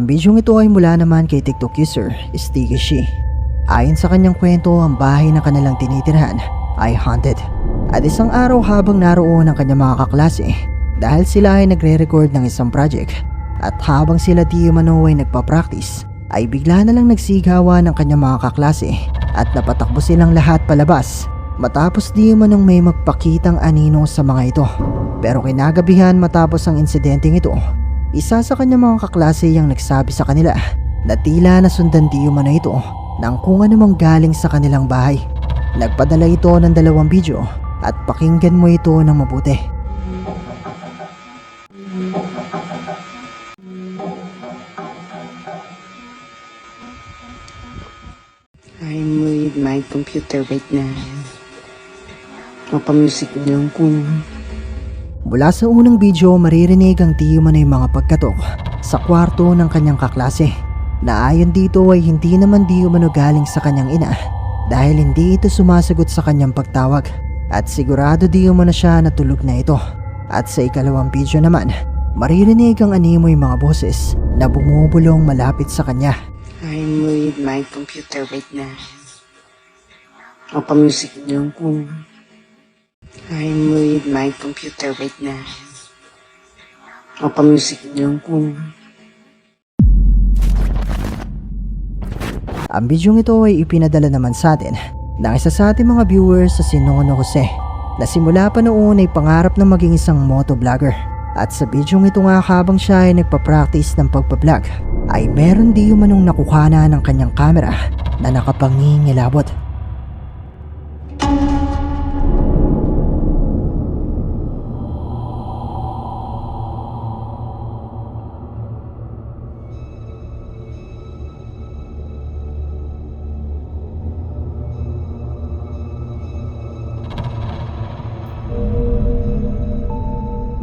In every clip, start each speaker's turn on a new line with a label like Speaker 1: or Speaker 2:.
Speaker 1: Ang bidyong ito ay mula naman kay TikTok user Sticky. Ayon sa kanyang kwento, ang bahay na kanilang tinitirhan ay haunted. At isang araw habang naroon ang kanyang mga kaklase dahil sila ay nagre-record ng isang project at habang sila di umano ay nagpa-practice ay bigla na lang nagsigawan ng kanyang mga kaklase at napatakbo silang lahat palabas matapos di umanong may magpakitang anino sa mga ito. Pero kinagabihan matapos ang insidenteng ito, isa sa kanyang mga kaklase ang nagsabi sa kanila na tila nasundan di umano ito ng kung anumang galing sa kanilang bahay. Nagpadala ito ng dalawang video at pakinggan mo ito ng mabuti.
Speaker 2: I'm with my computer right now. Mapamusic lang ko.
Speaker 1: Mula sa unang video, maririnig ang tiyo man ay mga pagkatok sa kwarto ng kanyang kaklase na ayon dito ay hindi naman di umano galing sa kanyang ina dahil hindi ito sumasagot sa kanyang pagtawag at sigurado di umano siya na tulog na ito. At sa ikalawang video naman, maririnig ang animoy mga boses na bumubulong malapit sa kanya.
Speaker 2: I'm with my computer right now. Mapamusic lang ko. I'm with my computer right now. Mapamusic lang ko.
Speaker 1: Ang bidyong ito ay ipinadala naman sa atin ng isa sa ating mga viewers sa Sinono Jose na simula pa noon ay pangarap na maging isang motovlogger. At sa bidyong ito nga habang siya ay nagpa-practice ng pagpa-vlog ay meron di umanong nakuhana ng kanyang camera na nakapangingilabot.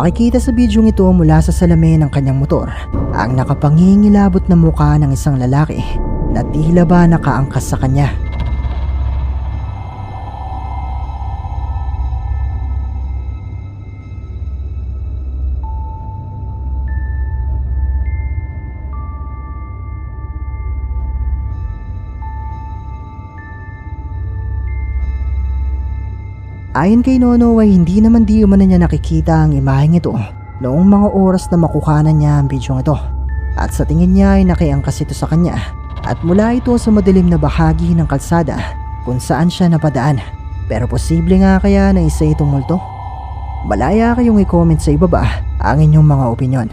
Speaker 1: Makikita sa bidyong ito mula sa salamin ng kanyang motor ang nakapangingilabot na mukha ng isang lalaki na tila ba nakaangkas sa kanya. Ayon kay Nono ay hindi naman di umano niya nakikita ang imaheng ito noong mga oras na makuhanan niya ang bidyong ito. At sa tingin niya ay nakiangkas ito sa kanya at mula ito sa madilim na bahagi ng kalsada kung saan siya napadaan. Pero posible nga kaya na isa itong multo? Malaya kayong i-comment sa ibaba ang inyong mga opinion.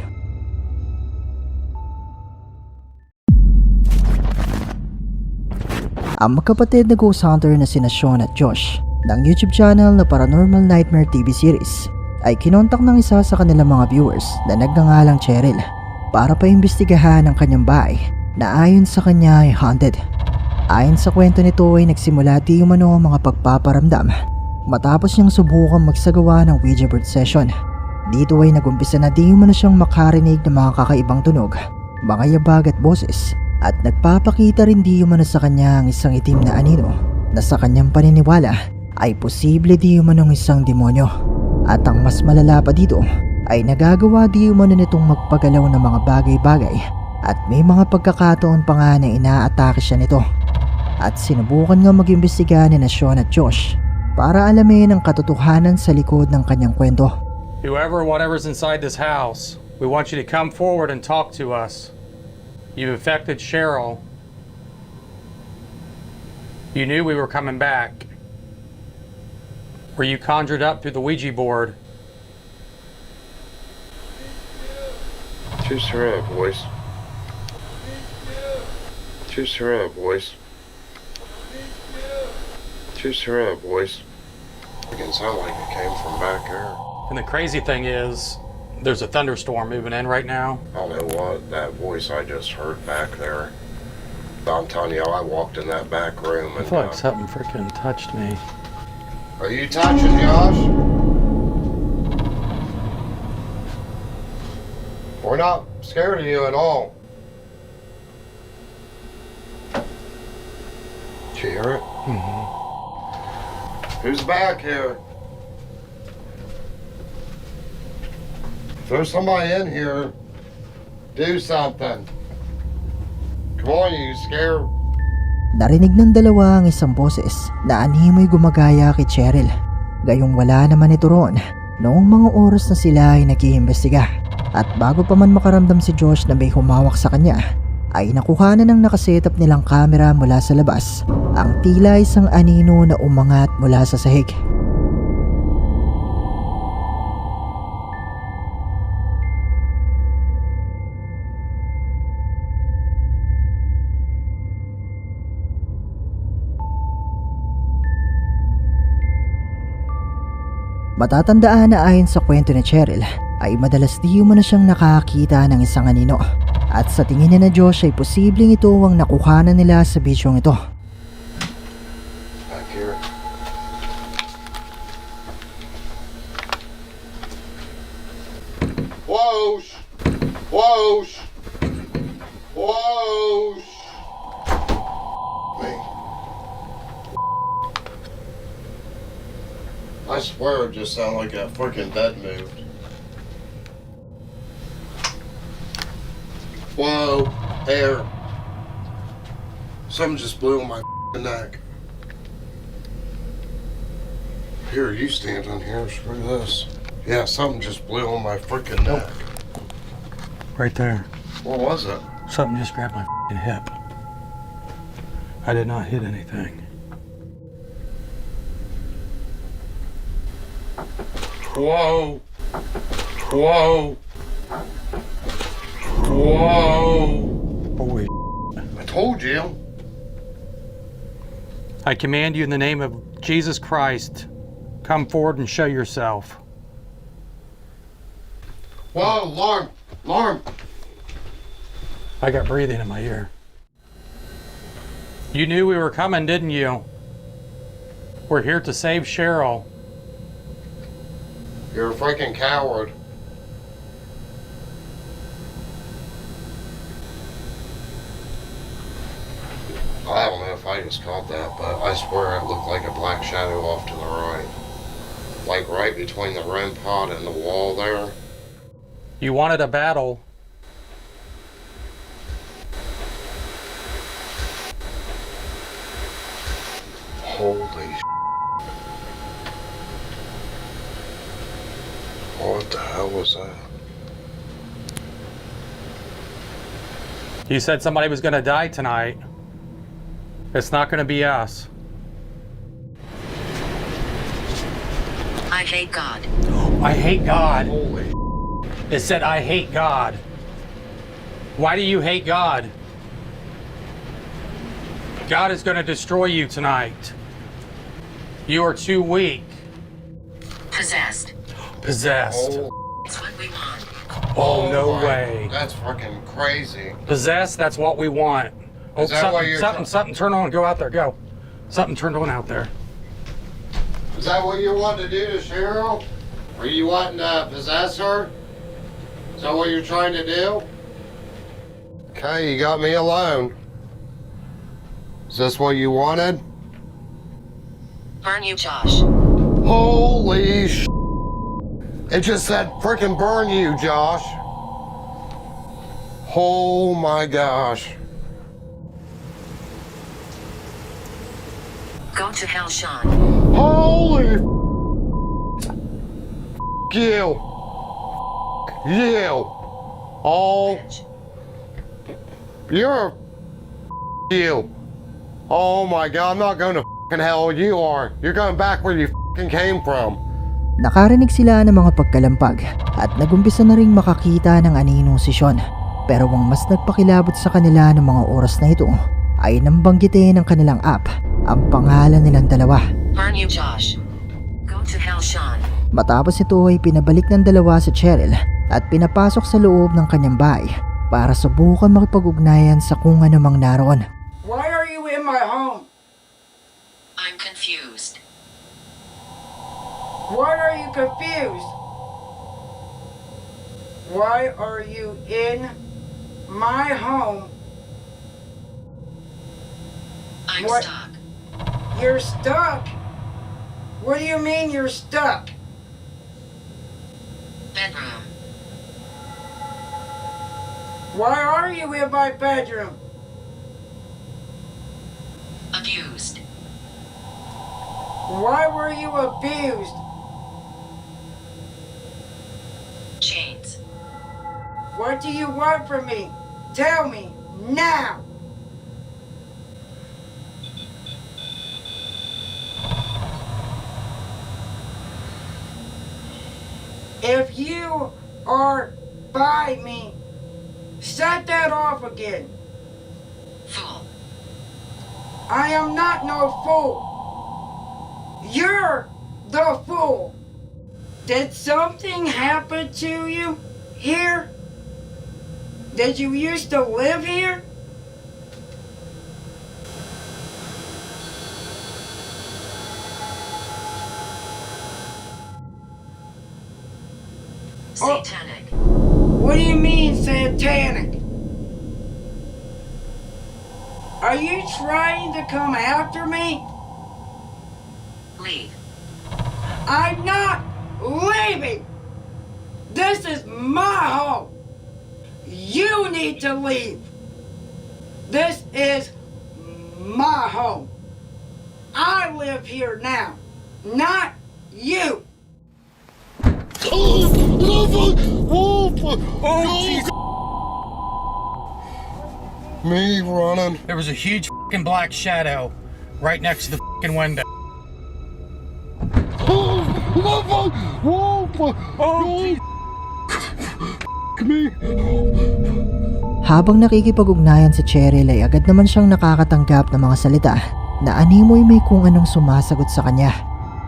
Speaker 1: Ang magkapatid na ghost hunter na sina Sean at Josh ng YouTube channel na Paranormal Nightmare TV series ay kinontak ng isa sa kanilang mga viewers na nagngangalang Cheryl para paimbestigahan ang kanyang bahay na ayon sa kanya ay haunted. Ayon sa kwento nito ay nagsimula di umano ang mga pagpaparamdam matapos niyang subukan magsagawa ng Ouija board session. Dito ay nagumpisa na di umano siyang makarinig ng mga kakaibang tunog, mga yabag at boses at nagpapakita rin di umano sa kanya ang isang itim na anino na sa kanyang paniniwala ay posible di umanong isang demonyo. At ang mas malala pa dito ay nagagawa di umano nitong magpagalaw ng mga bagay-bagay at may mga pagkakataon pa nga na inaatake siya nito. At sinubukan nga mag-imbestiga ni na Sean at Josh para alamin ang katotohanan sa likod ng kanyang kwento.
Speaker 3: Whoever, whatever's inside this house, we want you to come forward and talk to us. You've affected Cheryl. You knew we were coming back. Were you conjured up through the Ouija board?
Speaker 4: Choose her up, boys. Choose her up, boys. Choose her up, boys. It can sound like it came from back there.
Speaker 3: And the crazy thing is, there's a thunderstorm moving in right now.
Speaker 4: I don't know what that voice I just heard back there. I'm telling you, I walked in that back room
Speaker 3: I
Speaker 4: and.
Speaker 3: feel like
Speaker 4: uh,
Speaker 3: something freaking touched me.
Speaker 4: Are you touching Josh? We're not scared of you at all. Did you hear it? Mm-hmm. Who's back here? If there's somebody in here, do something. Come on, you scared?
Speaker 1: Narinig ng dalawa ang isang boses na animoy gumagaya kay Cheryl. Gayong wala naman ito roon noong mga oras na sila ay nag-iimbestiga. At bago pa man makaramdam si Josh na may humawak sa kanya, ay nakuha na ng nakasetap nilang kamera mula sa labas. Ang tila isang anino na umangat mula sa sahig. Matatandaan na ayon sa kwento ni Cheryl ay madalas di na siyang nakakita ng isang anino at sa tingin niya na Josh ay posibleng ito ang nakuhanan nila sa bisyong ito.
Speaker 4: Swear it just sounded like a freaking bed moved. Whoa! Air. Something just blew on my neck. Here, you stand on here. Screw this. Yeah, something just blew on my freaking neck.
Speaker 3: Right there.
Speaker 4: What was it?
Speaker 3: Something just grabbed my hip. I did not hit anything.
Speaker 4: Whoa! Whoa! Whoa!
Speaker 3: Holy.
Speaker 4: I told you.
Speaker 3: I command you in the name of Jesus Christ, come forward and show yourself.
Speaker 4: Whoa! Alarm! Alarm!
Speaker 3: I got breathing in my ear. You knew we were coming, didn't you? We're here to save Cheryl.
Speaker 4: You're a freaking coward. I don't know if I just caught that, but I swear it looked like a black shadow off to the right. Like right between the REM pod and the wall there.
Speaker 3: You wanted a battle.
Speaker 4: Holy sh- What the hell was that?
Speaker 3: You said somebody was going to die tonight. It's not going to be us.
Speaker 2: I hate God.
Speaker 3: I hate God.
Speaker 4: Holy
Speaker 3: It said, I hate God. Why do you hate God? God is going to destroy you tonight. You are too weak.
Speaker 2: Possessed.
Speaker 3: Possessed.
Speaker 4: Oh,
Speaker 2: It's what we want.
Speaker 3: Oh, no oh
Speaker 4: my-
Speaker 3: way.
Speaker 4: That's fucking crazy.
Speaker 3: Possessed, that's what we want. Oh,
Speaker 4: Is that why
Speaker 3: something,
Speaker 4: you're
Speaker 3: something,
Speaker 4: tr-
Speaker 3: something, turn on, go out there, go. Something turned on out there.
Speaker 4: Is that what you want to do to Cheryl? Are you wanting to possess her? Is that what you're trying to do? Okay, you got me alone. Is this what you wanted?
Speaker 2: Burn you, Josh.
Speaker 4: Holy sh! It just said freaking burn you, Josh. Oh my gosh.
Speaker 2: Go to hell, Sean.
Speaker 4: Holy f- you. You. Oh, you're a you. Oh my god, I'm not going to fing hell. You are. You're going back where you fing came from.
Speaker 1: Nakarinig sila ng mga pagkalampag at nagumpisa na ring makakita ng aninong si Sean. Pero ang mas nagpakilabot sa kanila ng mga oras na ito ay nang banggitin ng kanilang app ang pangalan nilang dalawa.
Speaker 2: You, Josh. Go to hell, Sean.
Speaker 1: Matapos ito ay pinabalik ng dalawa si Cheryl at pinapasok sa loob ng kanyang bahay para subukan makipag-ugnayan sa kung anumang naroon.
Speaker 5: Why are you
Speaker 2: confused?
Speaker 5: Why are you in my home?
Speaker 2: I'm
Speaker 5: What?
Speaker 2: stuck.
Speaker 5: You're stuck. What do you mean you're stuck?
Speaker 2: Bedroom.
Speaker 5: Why are you in my bedroom?
Speaker 6: abused.
Speaker 5: Why were you abused?
Speaker 6: Chains.
Speaker 5: What do you want from me? Tell me now. If you are by me, shut that off again.
Speaker 6: Fool.
Speaker 5: I am not no fool. You're the fool. Did something happen to you here? Did you used to live here? Oh.
Speaker 6: Satanic.
Speaker 5: What do you mean satanic? Are you trying to come after me?
Speaker 6: Leave.
Speaker 5: I'm not leaving. This is my home. You need to leave. This is my home. I live here now, not you.
Speaker 4: Me running.
Speaker 3: There was a huge fucking black shadow right next to the fucking window.
Speaker 4: Me.
Speaker 1: Habang nakikipag-ugnayan si Cheryl ay agad naman siyang nakakatanggap ng mga salita na animoy may kung anong sumasagot sa kanya.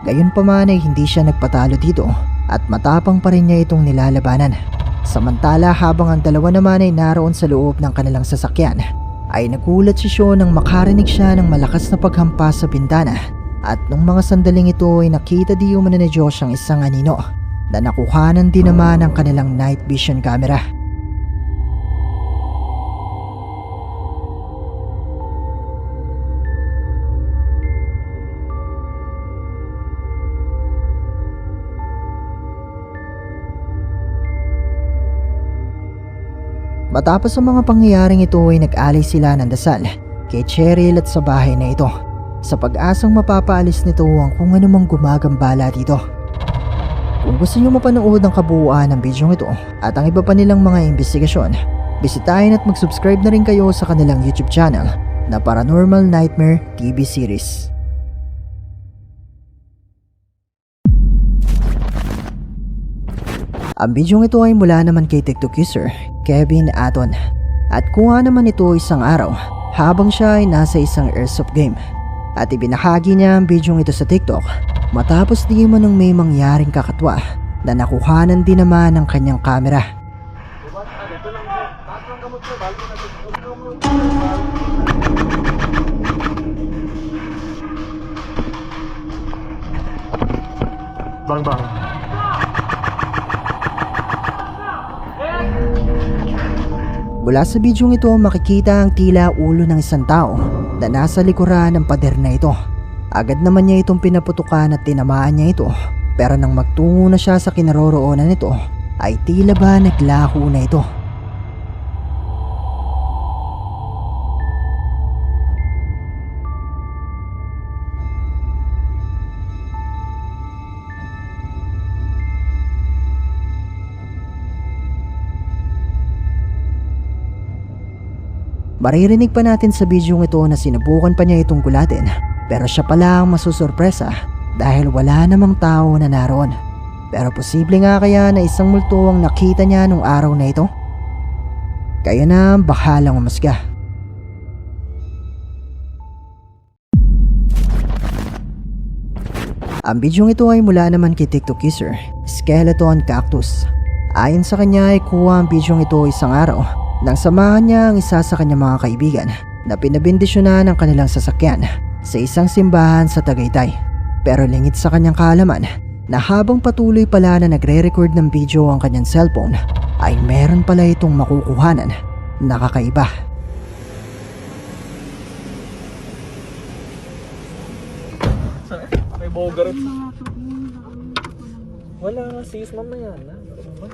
Speaker 1: Gayunpaman ay hindi siya nagpatalo dito at matapang pa rin niya itong nilalabanan. Samantala habang ang dalawa naman ay naroon sa loob ng kanilang sasakyan ay nagulat si Sean nang makarinig siya ng malakas na paghampas sa bintana at nung mga sandaling ito ay nakita di umano ni Josh ang isang anino na nakuhanan din naman ng kanilang night vision camera. Matapos ang mga pangyayaring ito ay nag-alay sila ng dasal kay Cheryl at sa bahay na ito sa pag-asang mapapaalis nito ang kung anumang gumagambala dito. Kung gusto nyo mapanood ang kabuuan ng video ito at ang iba pa nilang mga investigasyon, bisitahin at mag-subscribe na rin kayo sa kanilang YouTube channel na Paranormal Nightmare TV series. Ang bidyong ito ay mula naman kay TikTok user Kevin Aton at kuha naman ito isang araw habang siya ay nasa isang airsoft game at ibinahagi niya ang bidyong ito sa TikTok matapos di man ng may mangyaring kakatwa na nakuhanan din naman ng kanyang kamera. Mula sa bidyong ito makikita ang tila ulo ng isang tao na nasa likuran ng pader na ito. Agad naman niya itong pinaputukan at tinamaan niya ito pero nang magtungo na siya sa kinaroroonan nito ay tila ba naglaho na ito. Maririnig pa natin sa bidyong ito na sinubukan pa niya itong gulatin pero siya pala ang masusurpresa dahil wala namang tao na naroon. Pero posible nga kaya na isang multo ang nakita niya nung araw na ito? Kaya na ang bahalang umasga. Ang bidyong ito ay mula naman kay TikTok user, Skeleton Cactus. Ayon sa kanya ay kuha ang bidyong ito isang araw nang samahan niya ang isa sa kanyang mga kaibigan na pinabindisyonan ng kanilang sasakyan sa isang simbahan sa Tagaytay. Pero lingid sa kanyang kaalaman na habang patuloy pala na nagre-record ng video ang kanyang cellphone ay meron pala itong makukuhanan na kakaiba.
Speaker 7: May bogarot. Wala sis, mamaya na. Ano ba?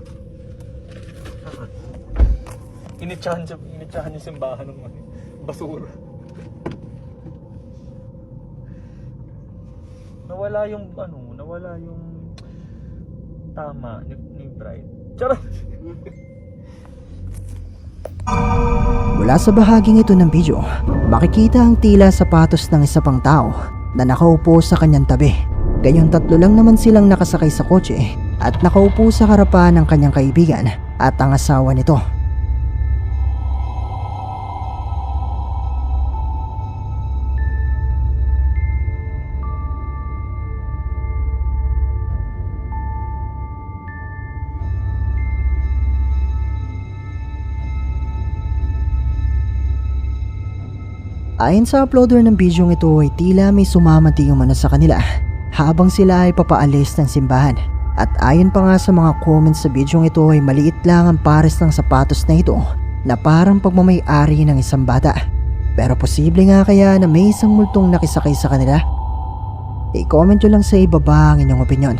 Speaker 7: Initsahan siya, initsahan yung simbahan ng mga basura. nawala yung ano, nawala yung tama ni, ni Bride. Charot!
Speaker 1: Mula sa bahaging ito ng video, makikita ang tila sapatos ng isa pang tao na nakaupo sa kanyang tabi. Gayong tatlo lang naman silang nakasakay sa kotse at nakaupo sa harapan ng kanyang kaibigan at ang asawa nito. Ayon sa uploader ng video ito ay tila may sumamati umano sa kanila habang sila ay papaalis ng simbahan. At ayon pa nga sa mga comments sa video ito ay maliit lang ang pares ng sapatos na ito na parang pagmamayari ng isang bata. Pero posible nga kaya na may isang multong nakisakay sa kanila? I-comment nyo lang sa ibaba ang inyong opinion.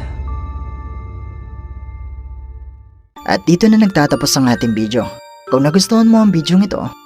Speaker 1: At dito na nagtatapos ang ating video. Kung nagustuhan mo ang video ito,